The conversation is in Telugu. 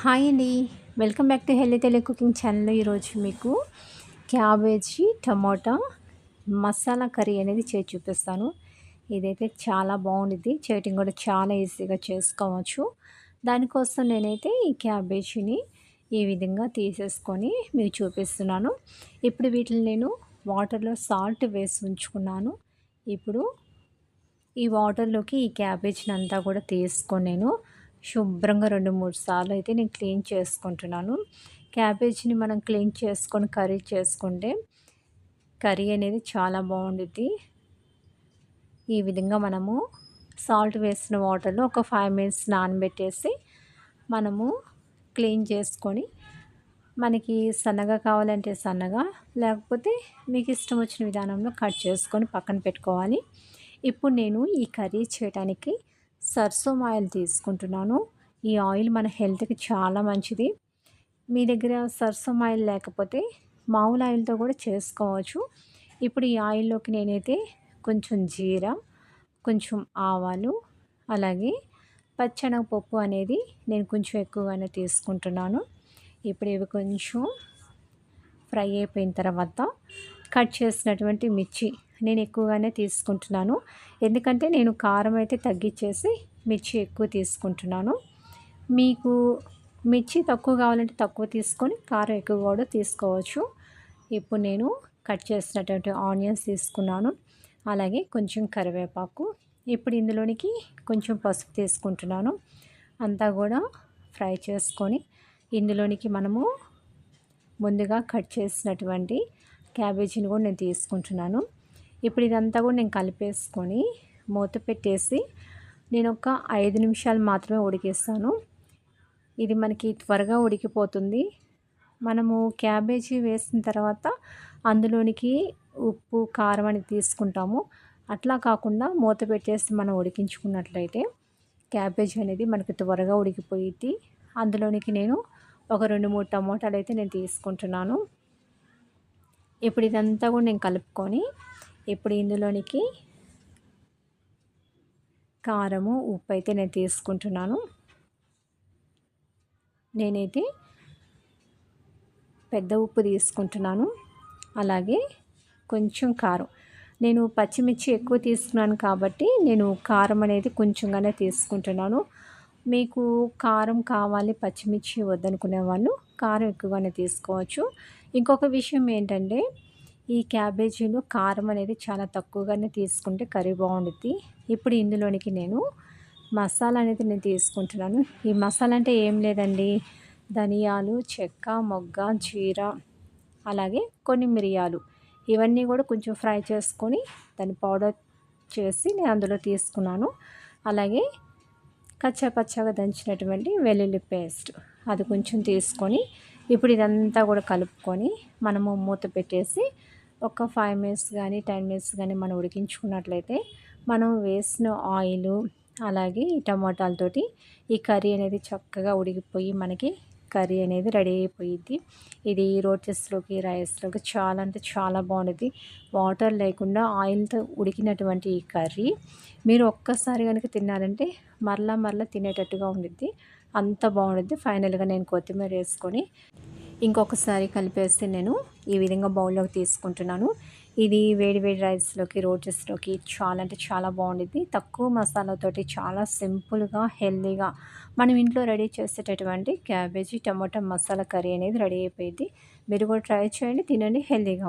హాయ్ అండి. Welcome back to healthy Telugu cooking channel. ఈరోజు మీకు క్యాబేజీ టమాటా మసాలా కర్రీ అనేది చేసి చూపిస్తాను. ఇదైతే చాలా బాగుంది చేయటం కూడా చాలా ఈజీగా చేసుకోవచ్చు. దానికోసం నేనైతే ఈ క్యాబేజీని ఈ విధంగా తీసేసుకొని మీకు చూపిస్తున్నాను. ఇప్పుడు వీటిని నేను వాటర్లో సాల్ట్ వేసి ఉంచుకున్నాను. ఇప్పుడు ఈ వాటర్లోకి ఈ క్యాబేజీని అంతా కూడా తీసుకొని నేను. శుభ్రంగా రెండు మూడు సార్లు అయితే నేను క్లీన్ చేసుకుంటున్నాను. క్యాబేజీని మనం క్లీన్ చేసుకొని కర్రీ చేసుకుంటే కర్రీ అనేది చాలా బాగుంటుంది ఈ విధంగా మనము సాల్ట్ వేసిన వాటర్లో ఒక ఫైవ్ మినిట్స్ నానబెట్టేసి మనము క్లీన్ చేసుకొని మనకి సన్నగా కావాలంటే సన్నగా లేకపోతే మీకు ఇష్టం వచ్చిన విధానంలో కట్ చేసుకొని పక్కన పెట్టుకోవాలి. ఇప్పుడు నేను ఈ కర్రీ చేయడానికి సర్సోమ్ ఆయిల్ తీసుకుంటున్నాను. ఈ ఆయిల్ మన హెల్త్కి చాలా మంచిది. మీ దగ్గర సర్సోమ్ ఆయిల్ లేకపోతే మామూలు ఆయిల్తో కూడా చేసుకోవచ్చు. ఇప్పుడు ఈ ఆయిల్లోకి నేనైతే కొంచెం జీర కొంచెం ఆవాలు అలాగే పచ్చెనగపప్పు అనేది నేను కొంచెం ఎక్కువగానే తీసుకుంటున్నాను. ఇప్పుడు ఇవి కొంచెం ఫ్రై అయిపోయిన తర్వాత కట్ చేసినటువంటి మిర్చి నేను ఎక్కువగానే తీసుకుంటున్నాను. ఎందుకంటే నేను కారం అయితే తగ్గించేసి మిర్చి ఎక్కువ తీసుకుంటున్నాను. మీకు మిర్చి తక్కువ కావాలంటే తక్కువ తీసుకొని కారం ఎక్కువ కూడా తీసుకోవచ్చు. ఇప్పుడు నేను కట్ చేసినటువంటి ఆనియన్స్ తీసుకున్నాను. అలాగే కొంచెం కరివేపాకు. ఇప్పుడు ఇందులోనికి కొంచెం పసుపు తీసుకుంటున్నాను. అంతా కూడా ఫ్రై చేసుకొని ఇందులోనికి మనము ముందుగా కట్ చేసినటువంటి క్యాబేజీని కూడా నేను తీసుకుంటున్నాను. ఇప్పుడు ఇదంతా కూడా నేను కలిపేసుకొని మూత పెట్టేసి నేను ఒక ఐదు నిమిషాలు మాత్రమే ఉడికిస్తాను. ఇది మనకి త్వరగా ఉడికిపోతుంది. మనము క్యాబేజీ వేసిన తర్వాత అందులోనికి ఉప్పు కారం అని తీసుకుంటాము. అట్లా కాకుండా మూత పెట్టేసి మనం ఉడికించుకున్నట్లయితే క్యాబేజీ అనేది మనకి త్వరగా ఉడికిపోయింది అందులోనికి నేను ఒక రెండు మూడు టమోటాలు అయితే నేను తీసుకుంటున్నాను. ఇప్పుడు ఇదంతా కూడా నేను కలుపుకొని ఇప్పుడు ఇందులోనికి కారము ఉప్పు అయితే నేను తీసుకుంటున్నాను. నేనైతే పెద్ద ఉప్పు తీసుకుంటున్నాను. అలాగే కొంచెం కారం. నేను పచ్చిమిర్చి ఎక్కువ తీసుకున్నాను కాబట్టి నేను కారం అనేది కొంచెంగానే తీసుకుంటున్నాను. మీకు కారం కావాలి పచ్చిమిర్చి వద్దనుకునే వాళ్ళు కారం ఎక్కువగానే తీసుకోవచ్చు. ఇంకొక విషయం ఏంటంటే ఈ క్యాబేజీలో కారం అనేది చాలా తక్కువగానే తీసుకుంటే కర్రీ బాగుండుద్ది. ఇప్పుడు ఇందులోనికి నేను మసాలా అనేది నేను తీసుకుంటున్నాను. ఈ మసాలా అంటే ఏం లేదండి. ధనియాలు చెక్క మొగ్గ జీర అలాగే కొన్ని మిరియాలు. ఇవన్నీ కూడా కొంచెం ఫ్రై చేసుకొని దాన్ని పౌడర్ చేసి నేను అందులో తీసుకున్నాను. అలాగే కచ్చపచ్చగా దంచినటువంటి వెల్లుల్లి పేస్ట్ అది కొంచెం తీసుకొని ఇప్పుడు ఇదంతా కూడా కలుపుకొని మనము మూత పెట్టేసి ఒక ఫైవ్ మినిట్స్ కానీ టెన్ మినిట్స్ కానీ మనం ఉడికించుకున్నట్లయితే మనం వేసిన ఆయిల్ అలాగే ఈ టమాటాలతోటి ఈ కర్రీ అనేది చక్కగా ఉడికిపోయి మనకి కర్రీ అనేది రెడీ అయిపోయింది ఇది రోటీస్లోకి రైస్లోకి చాలా అంటే చాలా బాగుంటుంది వాటర్ లేకుండా ఆయిల్తో ఉడికినటువంటి ఈ కర్రీ మీరు ఒక్కసారి కనుక తిన్నారంటే మరలా మరలా తినేటట్టుగా ఉండిద్ది. అంత బాగుంటుంది ఫైనల్గా నేను కొత్తిమీర వేసుకొని ఇంకొకసారి కలిపేసి నేను ఈ విధంగా బౌల్లోకి తీసుకుంటున్నాను. ఇది వేడి వేడి రైస్లోకి రోటీస్లోకి చాలా అంటే చాలా బాగుంటుంది తక్కువ మసాలాతోటి చాలా సింపుల్గా హెల్దీగా మనం ఇంట్లో రెడీ చేసేటటువంటి క్యాబేజీ టమాటా మసాలా కర్రీ అనేది రెడీ అయిపోయింది. మీరు కూడా ట్రై చేయండి తినండి హెల్దీగా